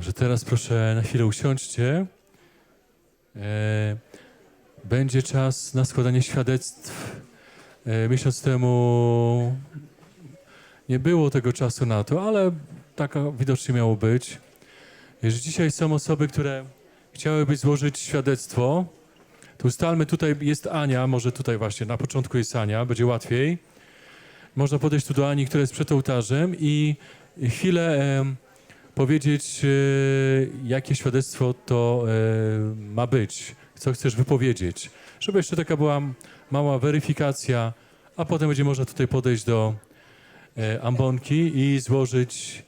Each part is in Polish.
Że teraz proszę na chwilę usiądźcie. E, będzie czas na składanie świadectw. E, miesiąc temu nie było tego czasu na to, ale taka widocznie miało być. Jeżeli dzisiaj są osoby, które chciałyby złożyć świadectwo, to ustalmy, tutaj jest Ania, może tutaj właśnie, na początku jest Ania, będzie łatwiej. Można podejść tu do Ani, która jest przed ołtarzem i chwilę powiedzieć, e, jakie świadectwo to e, ma być, co chcesz wypowiedzieć. Żeby jeszcze taka była mała weryfikacja, a potem będzie można tutaj podejść do e, ambonki i złożyć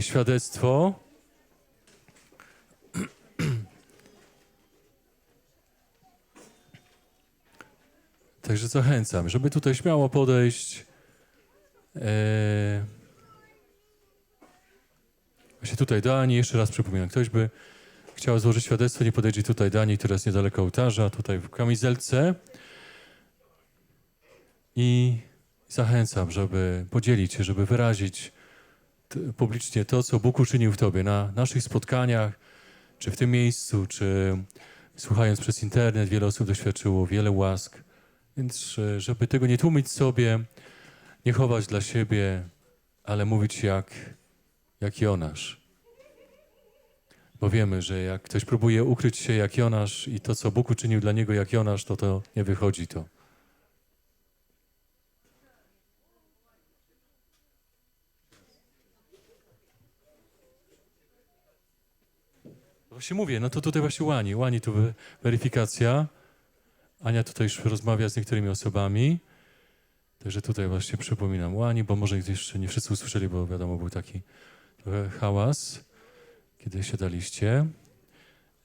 świadectwo. Także zachęcam, żeby tutaj śmiało podejść. Właśnie tutaj do Ani, jeszcze raz przypominam, ktoś by chciał złożyć świadectwo, nie podejdzie tutaj do Ani, która jest niedaleko ołtarza, tutaj w kamizelce. I zachęcam, żeby podzielić się, żeby wyrazić publicznie to, co Bóg uczynił w Tobie na naszych spotkaniach, czy w tym miejscu, czy słuchając przez internet, wiele osób doświadczyło wiele łask. Więc, żeby tego nie tłumić sobie, nie chować dla siebie, ale mówić jak, jak Jonasz. Bo wiemy, że jak ktoś próbuje ukryć się jak Jonasz i to, co Bóg uczynił dla niego jak Jonasz, to to nie wychodzi to. Właśnie mówię, no to tutaj właśnie Łani. Łani tu weryfikacja. Ania tutaj już rozmawia z niektórymi osobami. Także tutaj właśnie przypominam Łani, bo może jeszcze nie wszyscy usłyszeli, bo wiadomo, był taki hałas, kiedy siadaliście.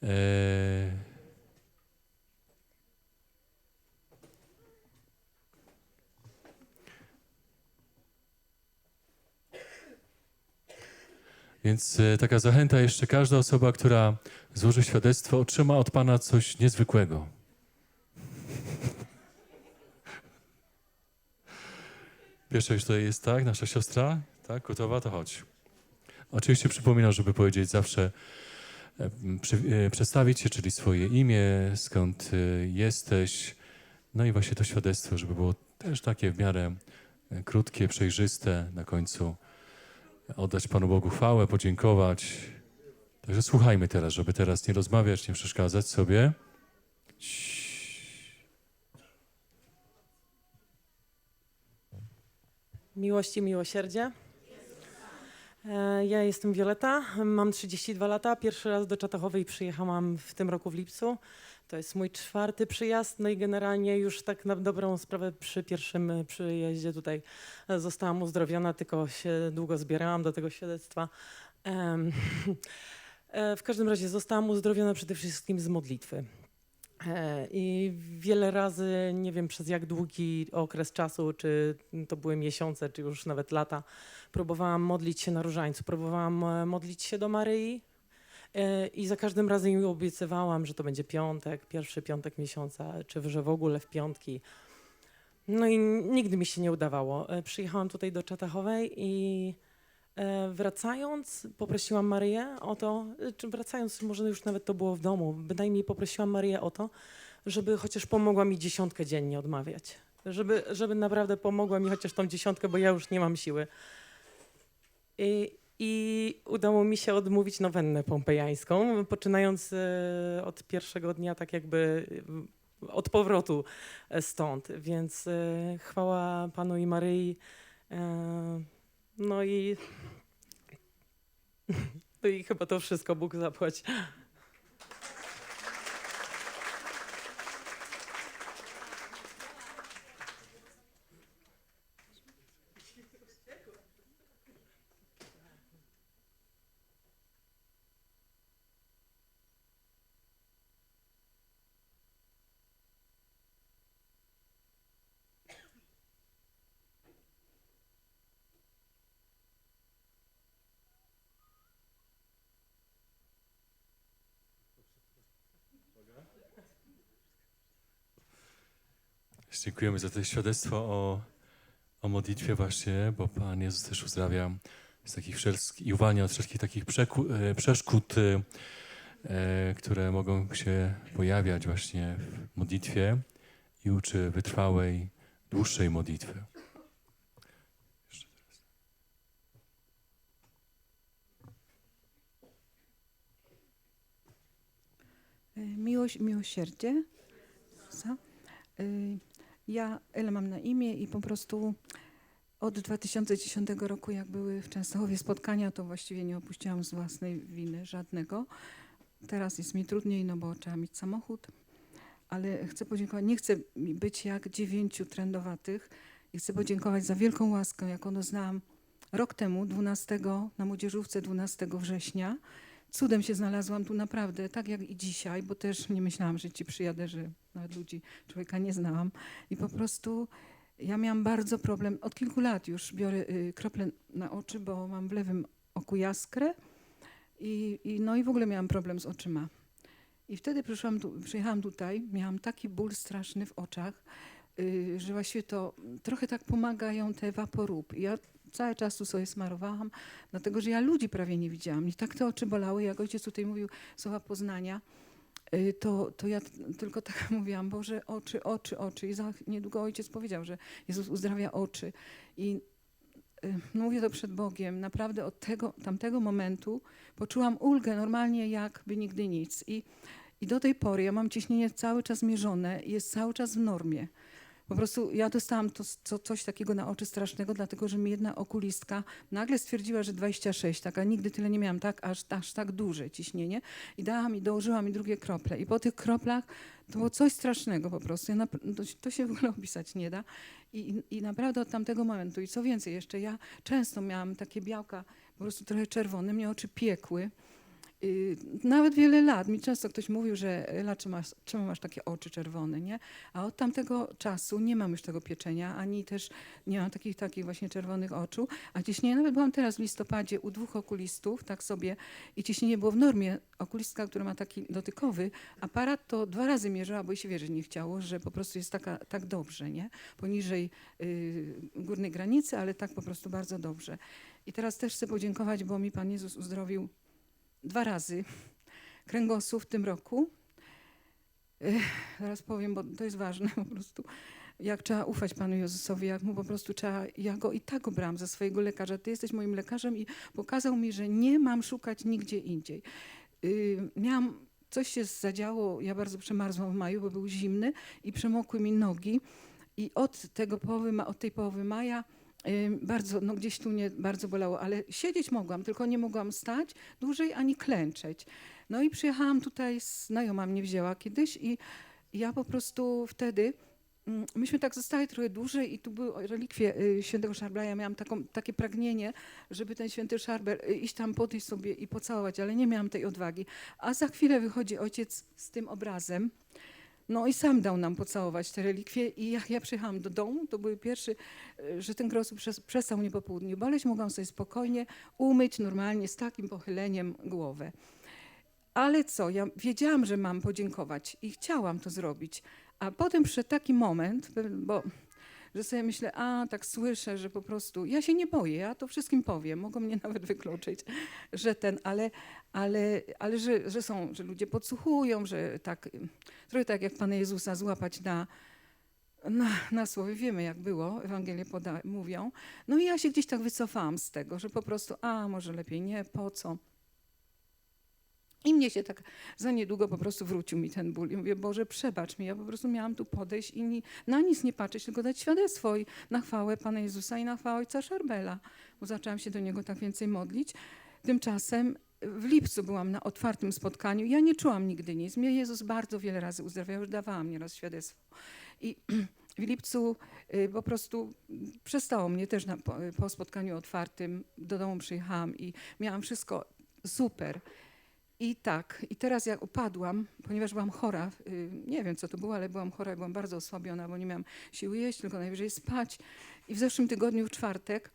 Eee... Więc e, taka zachęta jeszcze, każda osoba, która złoży świadectwo, otrzyma od Pana coś niezwykłego. Pierwsza już tutaj jest tak, nasza siostra, tak, gotowa, to chodź. Oczywiście przypominam, żeby powiedzieć zawsze, e, e, przedstawić się, czyli swoje imię, skąd e, jesteś, no i właśnie to świadectwo, żeby było też takie w miarę krótkie, przejrzyste, na końcu oddać Panu Bogu chwałę, podziękować. Także słuchajmy teraz, żeby teraz nie rozmawiać, nie przeszkadzać sobie. Miłość i miłosierdzie. E, Ja jestem Wioleta, mam 32 lata. Pierwszy raz do Czatachowej przyjechałam w tym roku w lipcu. To jest mój czwarty przyjazd, no i generalnie już tak na dobrą sprawę przy pierwszym e, przyjeździe tutaj e, zostałam uzdrowiona, tylko się długo zbierałam do tego świadectwa. W każdym razie zostałam uzdrowiona przede wszystkim z modlitwy. E, I wiele razy, nie wiem przez jak długi okres czasu, czy to były miesiące, czy już nawet lata, próbowałam modlić się na różańcu, próbowałam e, modlić się do Maryi e, i za każdym razem jej obiecywałam, że to będzie piątek, pierwszy piątek miesiąca, czy że w ogóle w piątki. No i nigdy mi się nie udawało. Przyjechałam tutaj do Czatachowej i wracając poprosiłam Maryję o to, e, czy wracając, może już nawet to było w domu, bynajmniej poprosiłam Maryję o to, żeby chociaż pomogła mi dziesiątkę dziennie odmawiać. Żeby, żeby naprawdę pomogła mi chociaż tą dziesiątkę, bo ja już nie mam siły. I, i udało mi się odmówić nowennę pompejańską, poczynając e, od pierwszego dnia, tak jakby e, od powrotu e, stąd. Więc e, chwała Panu i Maryi. No i, no i chyba to wszystko Bóg zapłać. Dziękujemy za to świadectwo o, o modlitwie właśnie, bo Pan Jezus też uzdrawia z takich wszelkich, i uwalnia od wszystkich takich przeku, e, przeszkód, e, e, które mogą się pojawiać właśnie w modlitwie i uczy wytrwałej, dłuższej modlitwy. Y, Miłość miłosierdzie. Ja Ela mam na imię i po prostu od 2010 roku, jak były w Częstochowie spotkania, to właściwie nie opuściłam z własnej winy żadnego. Teraz jest mi trudniej, no bo trzeba mieć samochód, ale chcę podziękować, nie chcę być jak dziewięciu trendowatych i chcę podziękować za wielką łaskę, jaką doznałam rok temu, 12, na młodzieżówce 12 września. Cudem się znalazłam tu naprawdę, tak jak i dzisiaj, bo też nie myślałam, że ci przyjadę, że nawet ludzi, człowieka nie znałam. I po prostu ja miałam bardzo problem, od kilku lat już biorę y, krople na oczy, bo mam w lewym oku jaskrę i, i, no i w ogóle miałam problem z oczyma. I wtedy przyszłam tu, przyjechałam tutaj, miałam taki ból straszny w oczach, y, że właściwie to trochę tak pomagają te waporub. I ja cały czas tu sobie smarowałam, dlatego że ja ludzi prawie nie widziałam. I tak te oczy bolały, jak ojciec tutaj mówił słowa poznania, y, to, to ja tylko tak mówiłam, Boże, oczy, oczy, oczy. I za niedługo ojciec powiedział, że Jezus uzdrawia oczy. I y, mówię to przed Bogiem, naprawdę od tego, tamtego momentu poczułam ulgę normalnie jakby nigdy nic. I, I do tej pory ja mam ciśnienie cały czas mierzone i jest cały czas w normie. Po prostu ja dostałam to, co, coś takiego na oczy strasznego, dlatego że mi jedna okulistka nagle stwierdziła, że 26, tak, a nigdy tyle nie miałam, tak, aż, aż tak duże ciśnienie i dała mi, dołożyła mi drugie krople. I po tych kroplach to było coś strasznego po prostu. Ja to, to się w ogóle opisać nie da. I, I naprawdę od tamtego momentu, i co więcej jeszcze, ja często miałam takie białka, po prostu trochę czerwone, mnie oczy piekły. Y, Nawet wiele lat mi często ktoś mówił, że Ela, czemu masz, czemu masz takie oczy czerwone, nie? A od tamtego czasu nie mam już tego pieczenia, ani też nie mam takich, takich właśnie czerwonych oczu. A ciśnienie, nawet byłam teraz w listopadzie u dwóch okulistów, tak sobie, i ciśnienie było w normie. Okulistka, która ma taki dotykowy aparat, to dwa razy mierzyła, bo i się wierzyć nie chciało, że po prostu jest taka, tak dobrze, nie? Poniżej y, górnej granicy, ale tak po prostu bardzo dobrze. I teraz też chcę podziękować, bo mi Pan Jezus uzdrowił dwa razy kręgosłup w tym roku. Zaraz powiem, bo to jest ważne po prostu. Jak trzeba ufać Panu Jezusowi, jak mu po prostu trzeba, ja go i tak go brałam za swojego lekarza. Ty jesteś moim lekarzem i pokazał mi, że nie mam szukać nigdzie indziej. Yy, miałam, coś się zadziało, ja bardzo przemarzłam w maju, bo był zimny i przemokły mi nogi. I od tego połowy, od tej połowy maja Bardzo, no gdzieś tu mnie bardzo bolało, ale siedzieć mogłam, tylko nie mogłam stać dłużej ani klęczeć. No i przyjechałam tutaj, znajoma mnie wzięła kiedyś i ja po prostu wtedy, mm, myśmy tak zostali trochę dłużej i tu były relikwie y, świętego Szarbela. Ja miałam taką, takie pragnienie, żeby ten święty Szarbel y, iść tam podejść sobie i pocałować, ale nie miałam tej odwagi. A za chwilę wychodzi ojciec z tym obrazem. No i sam dał nam pocałować te relikwie i jak ja przyjechałam do domu, to były pierwszy, e, że ten przes- przestał mnie po południu boleć, mogłam sobie spokojnie umyć normalnie z takim pochyleniem głowę. Ale co, ja wiedziałam, że mam podziękować i chciałam to zrobić. A potem przyszedł taki moment, bo że sobie myślę, a tak słyszę, że po prostu ja się nie boję, ja to wszystkim powiem, mogą mnie nawet wykluczyć, że ten, ale, ale, ale że, że są, że ludzie podsłuchują, że tak, trochę tak jak Pana Jezusa złapać na, na, na słowie, wiemy jak było, Ewangelie poda, mówią. No i ja się gdzieś tak wycofałam z tego, że po prostu, a może lepiej nie, po co. I mnie się tak za niedługo po prostu wrócił mi ten ból. I mówię, Boże, przebacz mi. Ja po prostu miałam tu podejść i ni, na nic nie patrzeć, tylko dać świadectwo i na chwałę Pana Jezusa i na chwałę Ojca Szarbela, bo zaczęłam się do Niego tak więcej modlić. Tymczasem w lipcu byłam na otwartym spotkaniu. Ja nie czułam nigdy nic. Mnie Jezus bardzo wiele razy uzdrawiał, już dawałam nieraz świadectwo. I w lipcu y, po prostu przestało mnie też na, po, po spotkaniu otwartym. Do domu przyjechałam i miałam wszystko super. I tak, i teraz jak upadłam, ponieważ byłam chora, y, nie wiem co to było, ale byłam chora, byłam bardzo osłabiona, bo nie miałam siły jeść, tylko najwyżej spać. I w zeszłym tygodniu, w czwartek,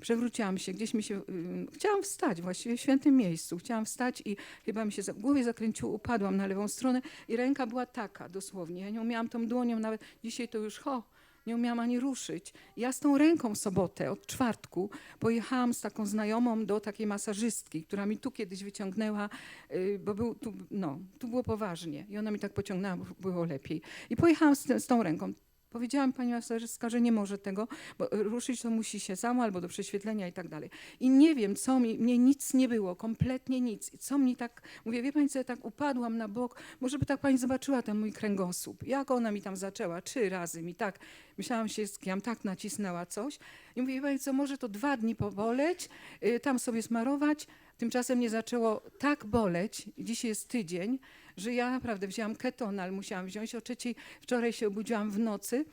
przewróciłam się, gdzieś mi się, y, chciałam wstać właściwie w świętym miejscu, chciałam wstać i chyba mi się w głowie zakręciło, upadłam na lewą stronę i ręka była taka dosłownie, ja nią miałam tą dłonią nawet, dzisiaj to już ho, nie umiałam ani ruszyć. Ja z tą ręką w sobotę, od czwartku, pojechałam z taką znajomą do takiej masażystki, która mi tu kiedyś wyciągnęła, y, bo był, tu, no, tu było poważnie. I ona mi tak pociągnęła, było lepiej. I pojechałam z, z tą ręką. Powiedziałam pani masażystka, że nie może tego, bo ruszyć to musi się samo albo do prześwietlenia i tak dalej. I nie wiem, co mi, mnie nic nie było, kompletnie nic. I co mi tak, mówię, wie pani co, ja tak upadłam na bok, może by tak pani zobaczyła ten mój kręgosłup. Jak ona mi tam zaczęła, trzy razy mi tak, myślałam się, ja tak nacisnęła coś. I mówię, wie pani co, może to dwa dni poboleć, y, tam sobie smarować. Tymczasem mnie zaczęło tak boleć, dzisiaj jest tydzień, że ja naprawdę wzięłam ketonal, musiałam wziąć o trzeciej, wczoraj się obudziłam w nocy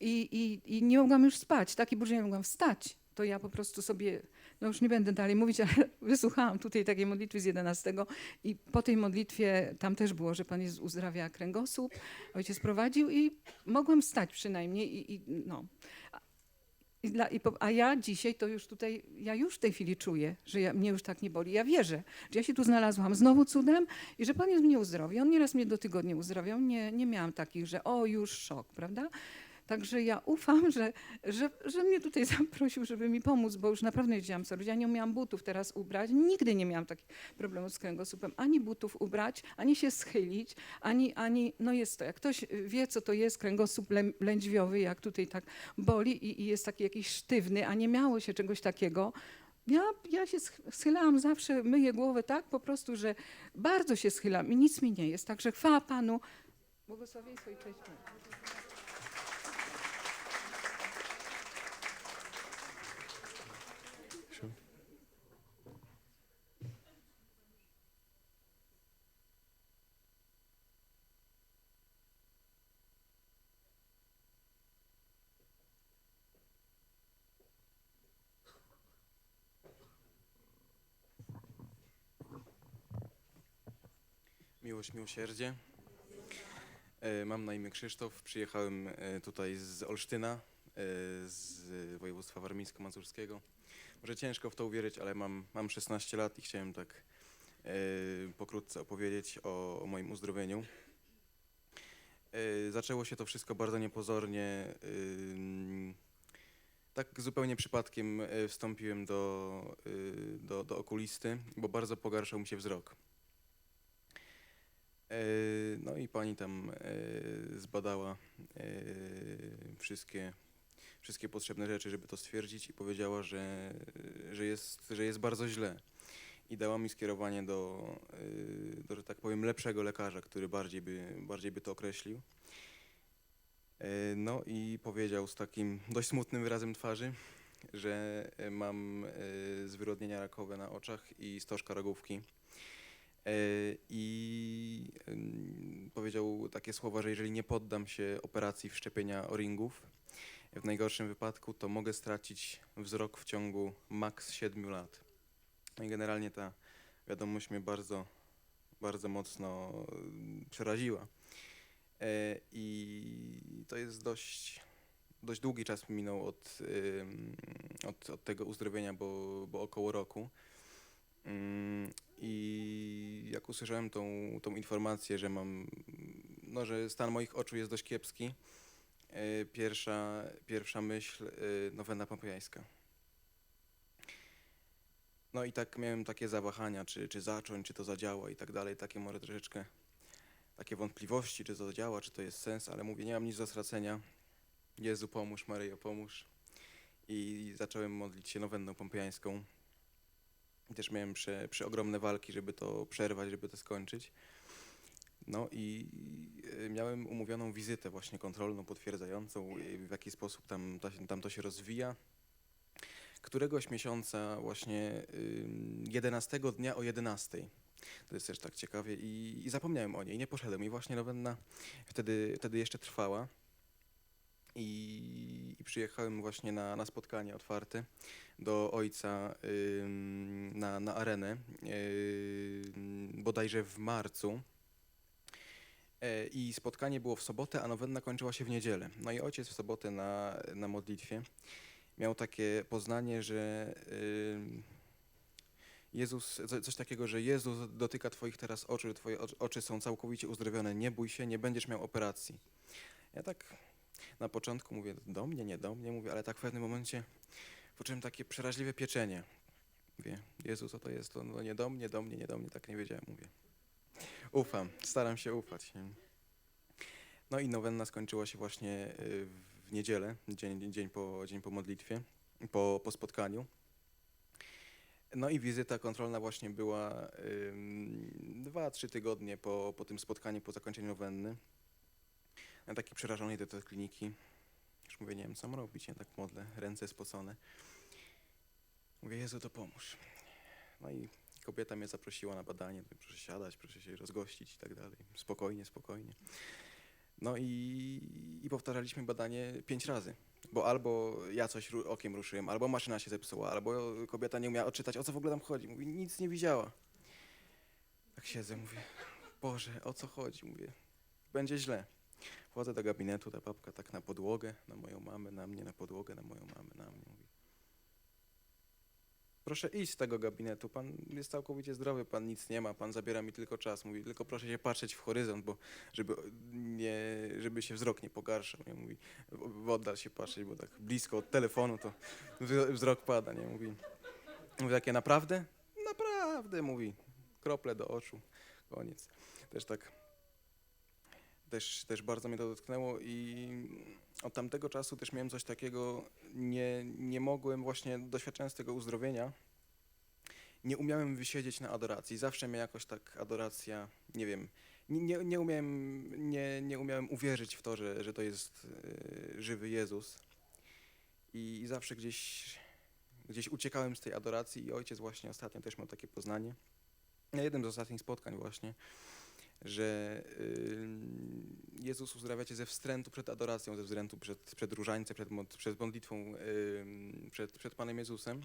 i, i, i nie mogłam już spać, taki że nie mogłam wstać. To ja po prostu sobie, no już nie będę dalej mówić, ale wysłuchałam tutaj takiej modlitwy z 11 i po tej modlitwie tam też było, że Pan Jezus uzdrawia kręgosłup, ojciec prowadził i mogłam wstać przynajmniej i, i no. I dla, i po, a ja dzisiaj to już tutaj, ja już w tej chwili czuję, że ja, mnie już tak nie boli. Ja wierzę, że ja się tu znalazłam znowu cudem i że Pan Jezus mnie uzdrowi. On nieraz mnie do tygodnia uzdrawiał. Nie, nie miałam takich, że o, już szok, prawda? Także ja ufam, że, że, że mnie tutaj zaprosił, żeby mi pomóc, bo już naprawdę co robić. Ja nie umiałam butów teraz ubrać. Nigdy nie miałam takich problemów z kręgosłupem. Ani butów ubrać, ani się schylić, ani, ani no jest to. Jak ktoś wie, co to jest kręgosłup lę- lędźwiowy, jak tutaj tak boli i, i jest taki jakiś sztywny, a nie miało się czegoś takiego, ja, ja się sch- schylałam zawsze, myję głowę tak po prostu, że bardzo się schylam i nic mi nie jest. Także chwała Panu. Błogosławieństwo i cześć. Miłość, miłosierdzie. E, Mam na imię Krzysztof. Przyjechałem e, tutaj z Olsztyna, e, z województwa warmińsko-mazurskiego. Może ciężko w to uwierzyć, ale mam, mam 16 lat i chciałem tak pokrótce opowiedzieć o, o moim uzdrowieniu. Zaczęło się to wszystko bardzo niepozornie. Tak zupełnie przypadkiem wstąpiłem do, do, do okulisty, bo bardzo pogarszał mi się wzrok. E, No i pani tam e, zbadała e, wszystkie, wszystkie potrzebne rzeczy, żeby to stwierdzić i powiedziała, że, że, jest, że jest bardzo źle. I dała mi skierowanie do, do, że tak powiem, lepszego lekarza, który bardziej by, bardziej by to określił. No i powiedział z takim dość smutnym wyrazem twarzy, że mam zwyrodnienia rakowe na oczach i stożka rogówki. E, I powiedział takie słowa, że jeżeli nie poddam się operacji wszczepienia o-ringów, w najgorszym wypadku, to mogę stracić wzrok w ciągu maks 7 lat. No i generalnie ta wiadomość mnie bardzo, bardzo mocno przeraziła. E, I to jest dość, dość długi czas minął od, od, od tego uzdrowienia, bo, bo około roku. Ym, I jak usłyszałem tą, tą informację, że mam, no, że stan moich oczu jest dość kiepski, e, pierwsza, pierwsza myśl, e, nowena pompejańska. No i tak miałem takie zawahania, czy, czy zacząć, czy to zadziała i tak dalej, takie może troszeczkę takie wątpliwości, czy to zadziała, czy to jest sens, ale mówię, nie mam nic do stracenia. Jezu pomóż, Maryjo pomóż. I zacząłem modlić się nowenną pompejańską. Też miałem prze, przeogromne walki, żeby to przerwać, żeby to skończyć. No i e, miałem umówioną wizytę właśnie kontrolną, potwierdzającą, e, w jaki sposób tam, ta, tam to się rozwija. Któregoś miesiąca właśnie ym, 11 dnia o 11. To jest też tak ciekawie i, i zapomniałem o niej, nie poszedłem i właśnie nowenna wtedy, wtedy jeszcze trwała. I, i przyjechałem właśnie na, na spotkanie otwarte do ojca na, na arenę, bodajże w marcu. E, I spotkanie było w sobotę, a nowenna kończyła się w niedzielę. No i ojciec w sobotę na, na modlitwie miał takie poznanie, że Jezus, co- coś takiego, że Jezus dotyka Twoich teraz oczu, Twoje oczy są całkowicie uzdrowione, nie bój się, nie będziesz miał operacji. Ja tak na początku mówię, do mnie, nie do mnie, mówię, ale tak w pewnym momencie poczułem takie przeraźliwe pieczenie. Mówię, Jezu, co to jest? To no nie do mnie, do mnie, nie do mnie, tak nie wiedziałem, mówię. Ufam, staram się ufać. No i nowenna skończyła się właśnie y, w niedzielę, dzień, dzień, po, dzień po modlitwie, po, po spotkaniu. No i wizyta kontrolna właśnie była dwa, trzy tygodnie po, po tym spotkaniu, po zakończeniu nowenny. Ja taki przerażony do tej kliniki. Już mówię, nie wiem, co mam robić, nie tak modlę, ręce spocone. Mówię, Jezu, to pomóż. No i kobieta mnie zaprosiła na badanie, proszę siadać, proszę się rozgościć i tak dalej. Spokojnie, spokojnie. No i, i powtarzaliśmy badanie pięć razy. Bo albo ja coś ru- okiem ruszyłem, albo maszyna się zepsuła, albo kobieta nie umiała odczytać, o co w ogóle tam chodzi. Mówi, nic nie widziała. Tak siedzę, mówię, Boże, o co chodzi? Mówię, będzie źle. Wchodzę do gabinetu, ta babka tak na podłogę, na moją mamę, na mnie, na podłogę, na moją mamę, na mnie. Mówi, proszę iść z tego gabinetu, pan jest całkowicie zdrowy, pan nic nie ma, pan zabiera mi tylko czas. Mówi, tylko proszę się patrzeć w horyzont, bo żeby, nie, żeby się wzrok nie pogarszał. Nie? Mówi, w oddal się patrzeć, bo tak blisko od telefonu to wz- wzrok pada, nie? Mówi, mówi takie naprawdę? Naprawdę, mówi, krople do oczu, koniec. Też tak, też, też bardzo mnie to dotknęło i od tamtego czasu też miałem coś takiego, nie, nie mogłem właśnie, doświadczając tego uzdrowienia, nie umiałem wysiedzieć na adoracji. Zawsze mnie jakoś tak adoracja, nie wiem, nie, nie, nie, umiałem, nie, nie umiałem uwierzyć w to, że, że to jest e, żywy Jezus. I, I zawsze gdzieś, gdzieś uciekałem z tej adoracji i ojciec właśnie ostatnio też miał takie poznanie. Na jednym z ostatnich spotkań właśnie, że Jezus uzdrawia cię ze wstrętu przed adoracją, ze wstrętu przed, przed różańcem, przed, przed modlitwą, przed, przed Panem Jezusem.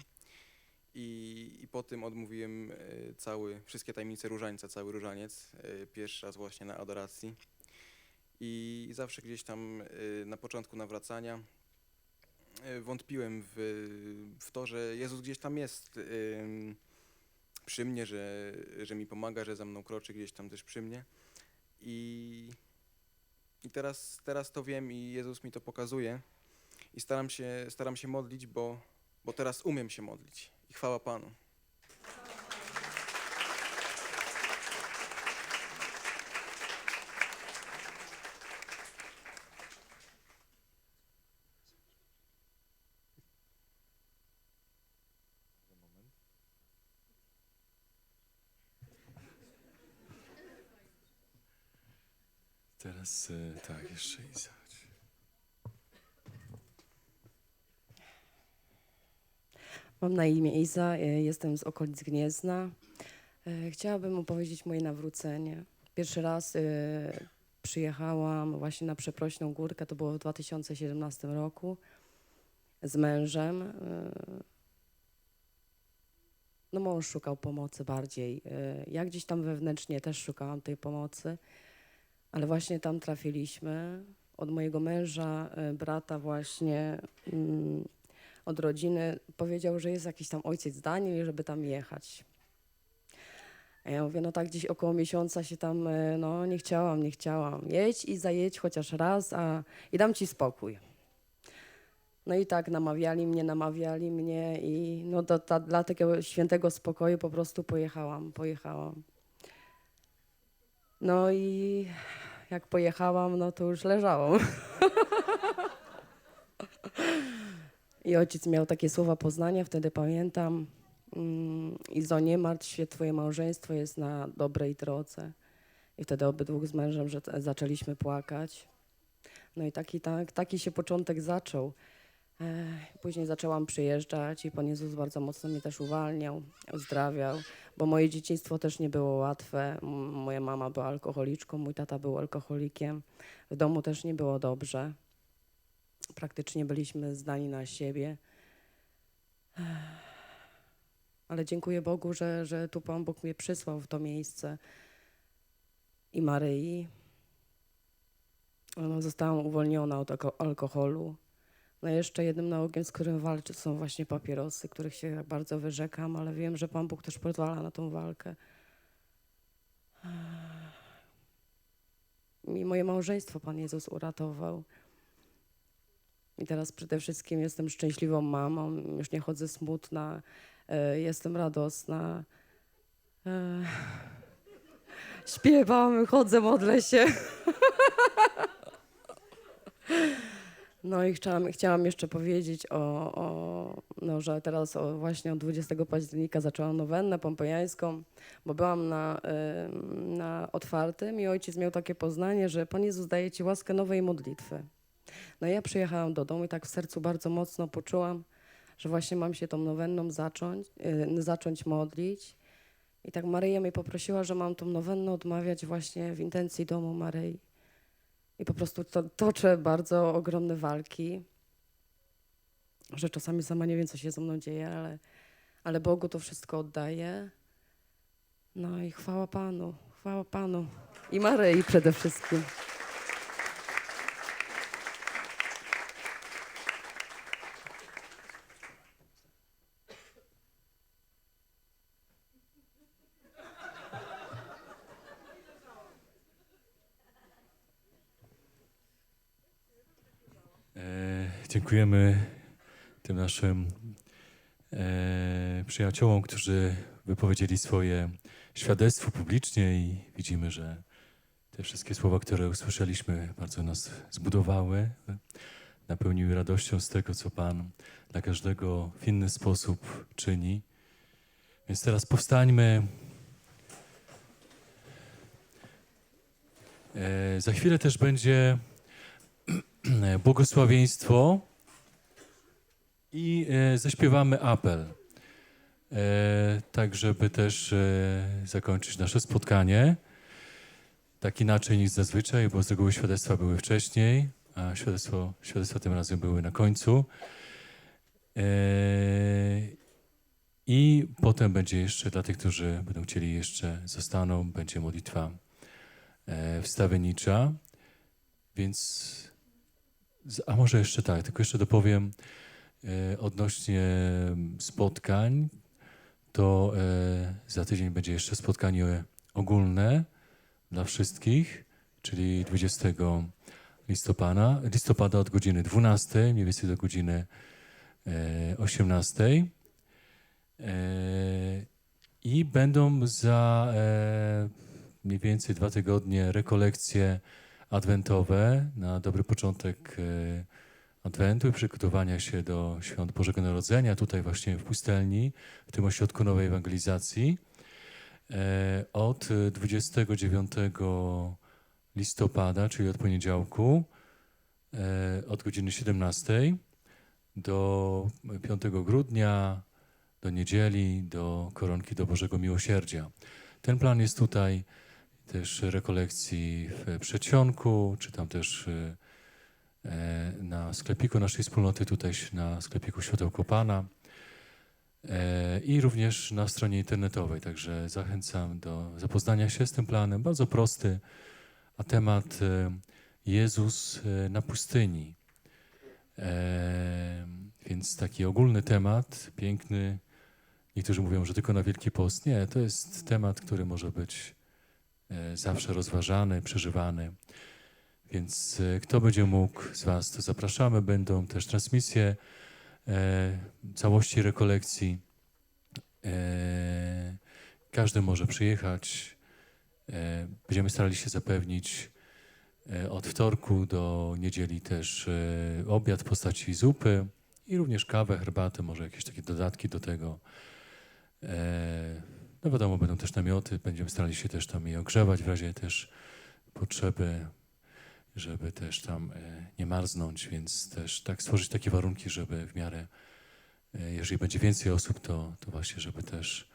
I, I po tym odmówiłem y, cały, wszystkie tajemnice różańca, cały różaniec, y, pierwszy raz właśnie na adoracji. I zawsze gdzieś tam y, na początku nawracania wątpiłem w, w to, że Jezus gdzieś tam jest przy mnie, że, że mi pomaga, że za mną kroczy gdzieś tam też przy mnie. I, i teraz, teraz to wiem i Jezus mi to pokazuje. I staram się, staram się modlić, bo, bo teraz umiem się modlić. I chwała Panu. Teraz e, tak, jeszcze Iza. Mam na imię Iza, e, jestem z okolic Gniezna. E, Chciałabym opowiedzieć moje nawrócenie. Pierwszy raz przyjechałam właśnie na Przeprośną Górkę, to było w 2017 roku, z mężem. No mąż szukał pomocy bardziej. Ja gdzieś tam wewnętrznie też szukałam tej pomocy, ale właśnie tam trafiliśmy. Od mojego męża, e, brata właśnie, mm, od rodziny powiedział, że jest jakiś tam ojciec Daniel i żeby tam jechać. A ja mówię, no tak gdzieś około miesiąca się tam, e, no nie chciałam, nie chciałam. Jedź i zajedź chociaż raz, a i dam ci spokój. No i tak namawiali mnie, namawiali mnie i no do, ta, dla takiego świętego spokoju po prostu pojechałam, pojechałam. No i jak pojechałam, no to już leżałam. I ojciec miał takie słowa poznania, wtedy pamiętam. Mm, Izo, nie martw się, twoje małżeństwo jest na dobrej drodze. I wtedy obydwu z mężem że zaczęliśmy płakać. No i taki, tak, taki się początek zaczął. Później zaczęłam przyjeżdżać i Pan Jezus bardzo mocno mnie też uwalniał, uzdrawiał, bo moje dzieciństwo też nie było łatwe. Moja mama była alkoholiczką, mój tata był alkoholikiem. W domu też nie było dobrze praktycznie byliśmy zdani na siebie. Ale dziękuję Bogu, że, że tu Pan Bóg mnie przysłał w to miejsce i Maryi. No, zostałam uwolniona od alko- alkoholu. No jeszcze jednym nałogiem, z którym walczę, są właśnie papierosy, których się bardzo wyrzekam, ale wiem, że Pan Bóg też pozwala na tą walkę. I moje małżeństwo Pan Jezus uratował. I teraz przede wszystkim jestem szczęśliwą mamą, już nie chodzę smutna, e, jestem radosna. Śpiewam, chodzę, modlę się. No i chciałam, chciałam jeszcze powiedzieć o, o no, że teraz o, właśnie od 20 października zaczęłam nowennę pompejańską, bo byłam na, ym, na otwartym i ojciec miał takie poznanie, że Pan Jezus daje ci łaskę nowej modlitwy. No ja przyjechałam do domu i tak w sercu bardzo mocno poczułam, że właśnie mam się tą nowenną zacząć, y, zacząć modlić. I tak Maryja mnie poprosiła, że mam tą nowennę odmawiać właśnie w intencji domu Maryi. I po prostu to, toczę bardzo ogromne walki, że czasami sama nie wiem, co się ze mną dzieje, ale, ale Bogu to wszystko oddaję. No i chwała Panu, chwała Panu. I Maryi przede wszystkim. Dziękujemy tym naszym e, przyjaciołom, którzy wypowiedzieli swoje świadectwo publicznie i widzimy, że te wszystkie słowa, które usłyszeliśmy, bardzo nas zbudowały, napełniły radością z tego, co Pan dla każdego w inny sposób czyni. Więc teraz powstańmy. E, za chwilę też będzie błogosławieństwo i e, zaśpiewamy apel. E, tak, żeby też e, zakończyć nasze spotkanie. Tak inaczej niż zazwyczaj, bo z reguły świadectwa były wcześniej, a świadectwo, świadectwa tym razem były na końcu. I potem będzie jeszcze dla tych, którzy będą chcieli jeszcze zostaną, będzie modlitwa wstawiennicza. Więc A może jeszcze tak, tylko jeszcze dopowiem e, odnośnie spotkań, to e, za tydzień będzie jeszcze spotkanie ogólne dla wszystkich, czyli 20 listopada, listopada od godziny 12, mniej więcej do godziny e, 18. E, I będą za mniej więcej dwa tygodnie rekolekcje adwentowe na dobry początek e, adwentu i przygotowania się do świąt Bożego Narodzenia, tutaj właśnie w Pustelni, w tym ośrodku nowej ewangelizacji. E, Od 29 listopada, czyli od poniedziałku, e, od godziny 17 do 5 grudnia, do niedzieli, do koronki do Bożego Miłosierdzia. Ten plan jest tutaj też rekolekcji w przedsionku, czy tam też e, e, na sklepiku naszej wspólnoty, tutaj na sklepiku Światełko Pana e, i również na stronie internetowej. Także zachęcam do zapoznania się z tym planem. Bardzo prosty, a temat Jezus na pustyni. Więc taki ogólny temat, piękny. Niektórzy mówią, że tylko na Wielki Post. Nie, to jest temat, który może być zawsze rozważany, przeżywany. Więc e, kto będzie mógł z Was, to zapraszamy. Będą też transmisje e, całości rekolekcji. E, każdy może przyjechać. E, będziemy starali się zapewnić e, od wtorku do niedzieli też e, obiad w postaci zupy i również kawę, herbatę, może jakieś takie dodatki do tego. E, no wiadomo, będą też namioty, będziemy starali się też tam je ogrzewać w razie też potrzeby, żeby też tam e, nie marznąć, więc też tak stworzyć takie warunki, żeby w miarę, e, jeżeli będzie więcej osób, to, to właśnie, żeby też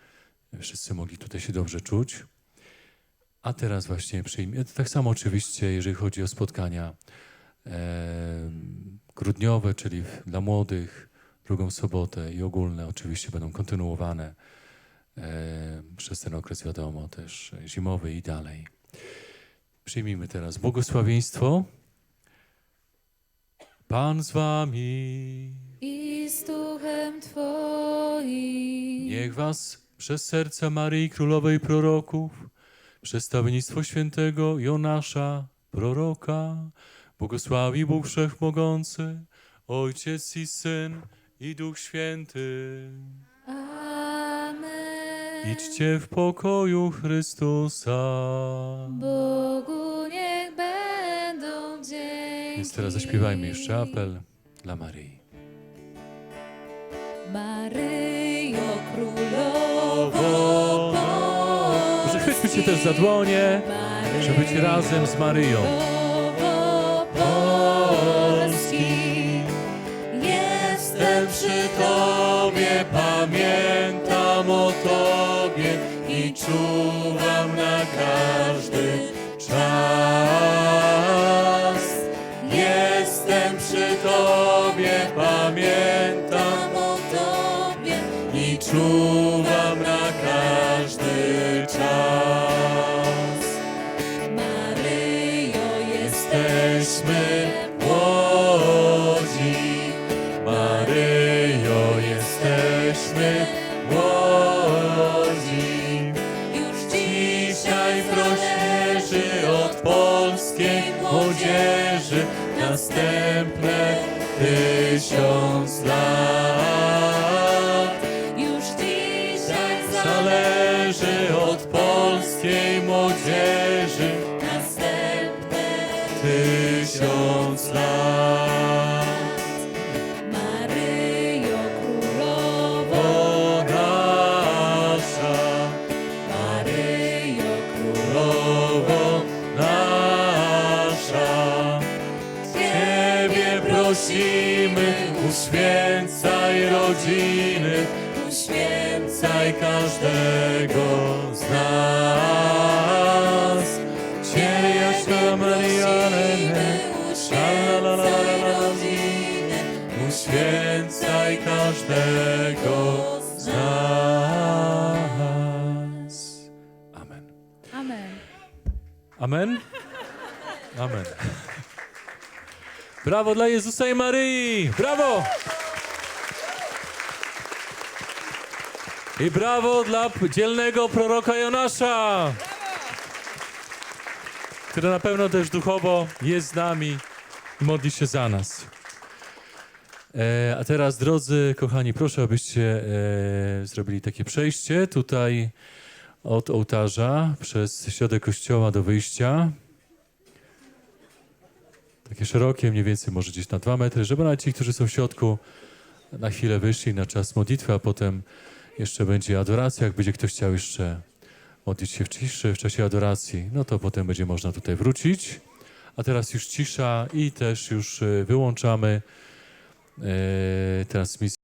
wszyscy mogli tutaj się dobrze czuć. A teraz właśnie przyjmie, tak samo oczywiście, jeżeli chodzi o spotkania e, grudniowe, czyli dla młodych, drugą sobotę i ogólne oczywiście będą kontynuowane e, przez ten okres, wiadomo, też zimowy i dalej. Przyjmijmy teraz błogosławieństwo. Pan z wami. i z duchem Twoim. Niech was przez serce Maryi Królowej Proroków, przedstawiennictwo świętego Jonasza, proroka, błogosławi Bóg Wszechmogący, Ojciec i Syn i Duch Święty. Idźcie w pokoju Chrystusa. Bogu niech będą dzięki. Więc teraz zaśpiewajmy jeszcze apel dla Maryi. Maryjo Królowo Może chwyćmy się też za dłonie, żeby być razem z Maryją. Królowo Polski. Jestem przy Tobie, i Amen. Brawo dla Jezusa i Maryi! Brawo! I brawo dla dzielnego proroka Jonasza! Który na pewno też duchowo jest z nami i modli się za nas. E, a teraz, drodzy kochani, proszę, abyście e, zrobili takie przejście tutaj od ołtarza przez środek kościoła do wyjścia. Takie szerokie, mniej więcej może gdzieś na dwa metry, żeby nawet ci, którzy są w środku, na chwilę wyszli na czas modlitwy, a potem jeszcze będzie adoracja. Jak będzie ktoś chciał jeszcze modlić się w ciszy w czasie adoracji, no to potem będzie można tutaj wrócić. A teraz już cisza i też już e, wyłączamy e, transmisję.